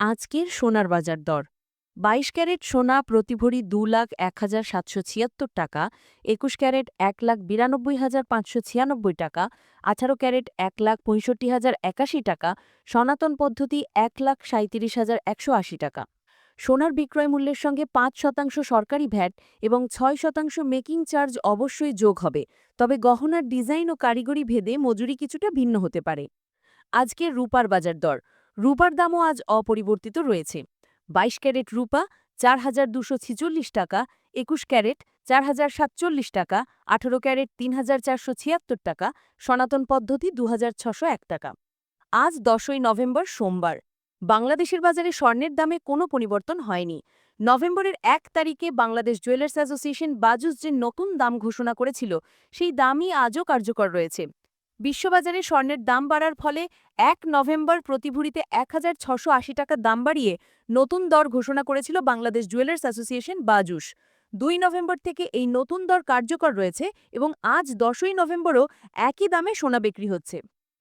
আজকের সোনার বাজার দর। বাইশ ক্যারেট সোনা প্রতি ভরি দু লাখ এক হাজার সাতশো ছিয়াত্তর টাকা, একুশ ক্যারেট এক লাখ বিরানব্বই হাজার পাঁচশো ছিয়ানব্বই টাকা, আঠারো ক্যারেট এক লাখ পঁয়ষট্টি হাজার একাশি টাকা, সনাতন পদ্ধতি এক লাখ সাঁত্রিশ হাজার একশো আশি টাকা। সোনার বিক্রয় মূল্যের সঙ্গে পাঁচ শতাংশ সরকারি ভ্যাট এবং ছয় শতাংশ মেকিং চার্জ অবশ্যই যোগ হবে, তবে গহনার ডিজাইন ও কারিগরি ভেদে মজুরি কিছুটা ভিন্ন হতে পারে। আজকের রূপার বাজার দর। রূপার দামও আজ অপরিবর্তিত রয়েছে। বাইশ ক্যারেট রূপা, চার হাজার দুশো ছিচল্লিশ টাকা, একুশ ক্যারেট, চার হাজার সাতচল্লিশ টাকা, আঠারো ক্যারেট, তিন হাজার চারশো ছিয়াত্তর টাকা, সনাতন পদ্ধতি দু হাজার ছশো এক টাকা। আজ দশই নভেম্বর সোমবার। বাংলাদেশের বাজারে স্বর্ণের দামে কোনো পরিবর্তন হয়নি। নভেম্বরের এক তারিখে বাংলাদেশ জুয়েলার্স অ্যাসোসিয়েশন বাজুস যে নতুন দাম ঘোষণা করেছিল, সেই দামই আজও কার্যকর রয়েছে। বিশ্ববাজারে স্বর্ণের দাম বাড়ার ফলে এক নভেম্বর প্রতিভূরিতে এক হাজার ছশো আশি টাকা দাম বাড়িয়ে নতুন দর ঘোষণা করেছিল বাংলাদেশ জুয়েলার্স অ্যাসোসিয়েশন বাজুস দুই নভেম্বর থেকে এই নতুন দর কার্যকর রয়েছে এবং আজ দশই নভেম্বরও একই দামে সোনা বিক্রি হচ্ছে।